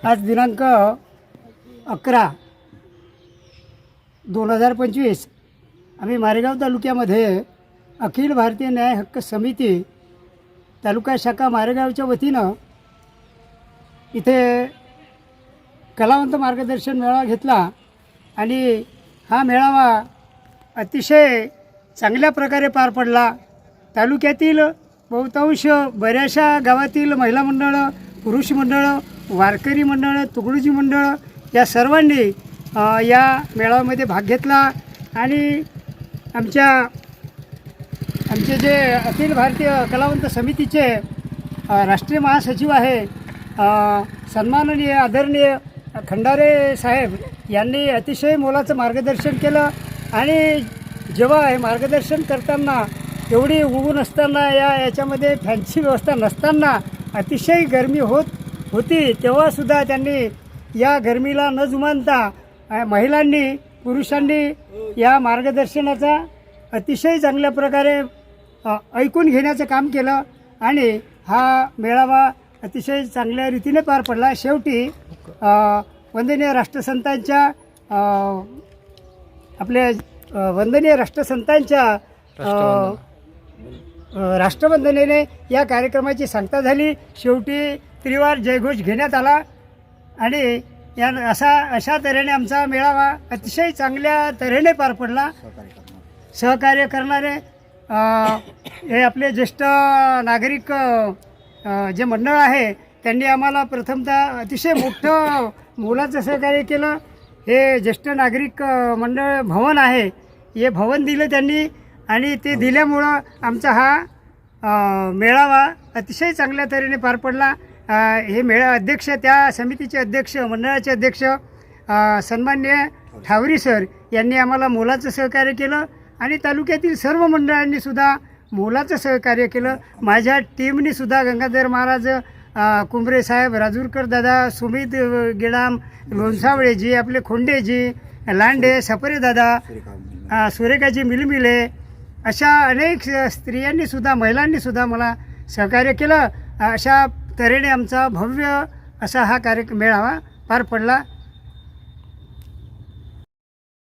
आज दिनांक अकरा दोन हजार पंचवीस आम्ही मारेगाव तालुक्यामध्ये अखिल भारतीय न्याय हक्क समिती तालुका शाखा मारेगावच्या वतीनं इथे कलावंत मार्गदर्शन मेळावा घेतला आणि हा मेळावा अतिशय चांगल्या प्रकारे पार पडला. तालुक्यातील बहुतांश बऱ्याचशा गावातील महिला मंडळं पुरुष मंडळं वारकरी मंडळं तुकडोजी मंडळं या सर्वांनी या मेळाव्यामध्ये भाग घेतला आणि आमच्या आमचे जे अखिल भारतीय कलावंत समितीचे राष्ट्रीय महासचिव आहे सन्माननीय आदरणीय खंडारे साहेब यांनी अतिशय मोलाचं मार्गदर्शन केलं आणि जेव्हा हे मार्गदर्शन करताना एवढी ऊन असताना या याच्यामध्ये फॅनची व्यवस्था नसताना अतिशय गरमी होत होती. तेव्हासुद्धा त्यांनी या गरमीला न जुमानता महिलांनी पुरुषांनी या मार्गदर्शनाचा अतिशय चांगल्या प्रकारे ऐकून घेण्याचं काम केलं आणि हा मेळावा अतिशय चांगल्या रीतीने पार पडला. शेवटी वंदनीय राष्ट्रसंतांच्या आपल्या वंदनीय राष्ट्रसंतांच्या राष्ट्रबंधनेने या कार्यक्रमाची सांगता झाली. शेवटी त्रिवार जयघोष घेण्यात आला आणि या असा अशा तऱ्हेने आमचा मेळावा अतिशय चांगल्या तऱ्हेने पार पडला. सहकार्य करणारे हे आपले ज्येष्ठ नागरिक जे मंडळ आहे त्यांनी आम्हाला प्रथमतः अतिशय मोठं मोलाचं सहकार्य केलं. हे ज्येष्ठ नागरिक मंडळ भवन आहे हे भवन दिलं त्यांनी. आणि ते दिल्यामुळं आमचा हा मेळावा अतिशय चांगल्या तऱ्हेने पार पडला. हे मेळा अध्यक्ष त्या समितीचे अध्यक्ष मंडळाचे अध्यक्ष सन्मान्य ठावरी सर यांनी आम्हाला मोलाचं सहकार्य केलं आणि तालुक्यातील सर्व मंडळांनी सुद्धा मोलाचं सहकार्य केलं. माझ्या टीमनी सुद्धा गंगाधर महाराज कुंभरे साहेब राजूरकर दादा सुमित गेडाम लोणसावळेजी आपले खोंडेजी लांडे सपरे दादा सुरेखाजी मिलमिले अशा अनेक स्त्रियांनी सुद्धा महिलांनी सुद्धा मला सहकार्य केलं. अशा तऱ्हेने आमचा भव्य असा हा कार्यक्रम मेळावा पार पडला.